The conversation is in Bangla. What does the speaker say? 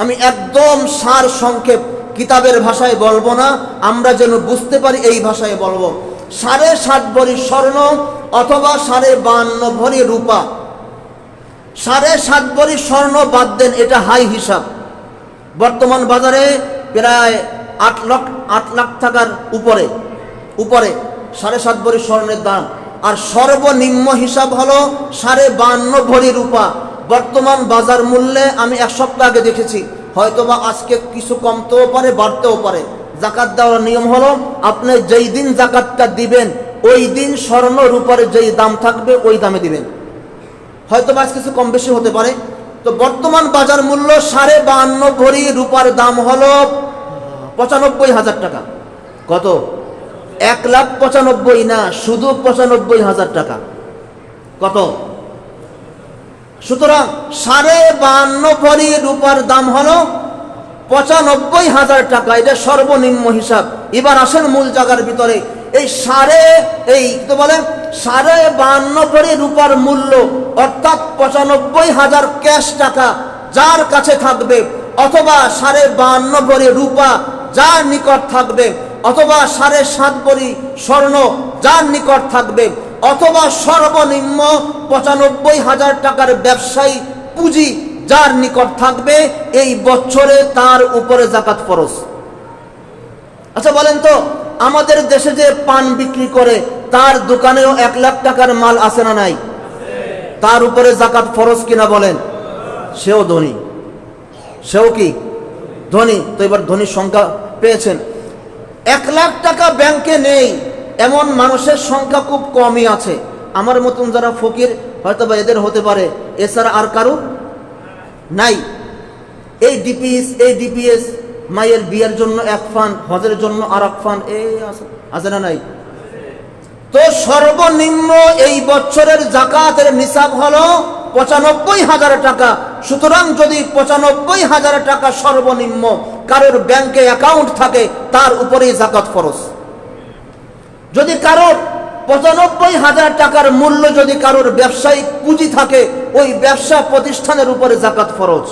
আমি একদম সার সংক্ষেপ কিতাবের ভাষায় বলব না, আমরা যেন বুঝতে পারি এই ভাষায় বলব। সাড়ে সাত ভরি স্বর্ণ অথবা সাড়ে বান্ন ভরি রূপা। সাড়ে সাত ভরি স্বর্ণ বাদ দেন, এটা হাই হিসাব। বর্তমান বাজারে প্রায় আট লাখ আট লাখ টাকার উপরে উপরে সাড়ে সাত ভরি স্বর্ণের দাম। আর সর্বনিম্ন হিসাব হলো সাড়ে বান্ন ভরি রূপা। বর্তমান বাজার মূল্যে আমি এক সপ্তাহ আগে দেখেছি। হয়তোবা আজকে কিছু কমতেও পারে, বাড়তেও পারে। জাকাত দেওয়ার নিয়ম হলো, আপনি যেই দিন জাকাতটা দিবেন, ওই দিন স্বর্ণ রূপার যেই দাম থাকবে, ওই দামে দিবেন। হয়তো বা কিছু কম বেশি হতে পারে। তো বর্তমান বাজার মূল্য সাড়ে বাহান্ন ভরি রূপার দাম হলো পঁচানব্বই হাজার টাকা। কত? এক লাখ পঁচানব্বই না, শুধু পঁচানব্বই হাজার টাকা। কত? সুতরাং সাড়ে বাহান্ন ভরি রূপার দাম হলো পঁচানব্বই হাজার টাকা। এটা সর্বনিম্ন হিসাব। এবার আসেন মূল জায়গার ভিতরে। এই সাড়ে, এই তো বলে? সাড়ে বাহান্ন ভরি রূপার মূল্য, অর্থাৎ পঁচানব্বই হাজার ক্যাশ টাকা যার কাছে থাকবে, অথবা সাড়ে বাহান্ন ভরি রূপা যার নিকট থাকবে, অথবা সাড়ে সাত ভরি স্বর্ণ যার নিকট থাকবে। অথবা সর্বনিম্ন পঁচানব্বই হাজার টাকার ব্যবসায়ী পুঁজি যার নিকট থাকবে, এই বছরে তার উপরে জাকাত ফরজ। আচ্ছা বলেন তো, আমাদের দেশে যে পান বিক্রি করে, তার দোকানেও এক লাখ টাকার মাল আছে না নাই? তার উপরে জাকাত ফরজ কিনা বলেন? সেও ধনী। সেও কি? ধনী। তো এবার ধনীর সংখ্যা পেয়েছেন। এক লাখ টাকা ব্যাংকে নেই। এমন মানুষের সংখ্যা খুব কমই আছে। আমার মতন যারা ফকির হয়তো বা এদের হতে পারে। এছাড়া আর কারও নাই। এই ডিপিএস এই ডিপিএস মায়ের বিয়ের জন্য এক ফান্ড হজের জন্য আর এক ফান্ড এই আছে না নাই? তো সর্বনিম্ন এই বছরের জাকাতের নিসাব হলো পঁচানব্বই হাজার টাকা। সুতরাং যদি পঁচানব্বই হাজার টাকা সর্বনিম্ন কারোর ব্যাংকে অ্যাকাউন্ট থাকে, তার উপরেই জাকাত ফরজ। যদি কারোর পঁচানব্বই হাজার টাকার মূল্য যদি কারোর ব্যবসায়িক পুঁজি থাকে, ওই ব্যবসা প্রতিষ্ঠানের উপরে জাকাত ফরজ।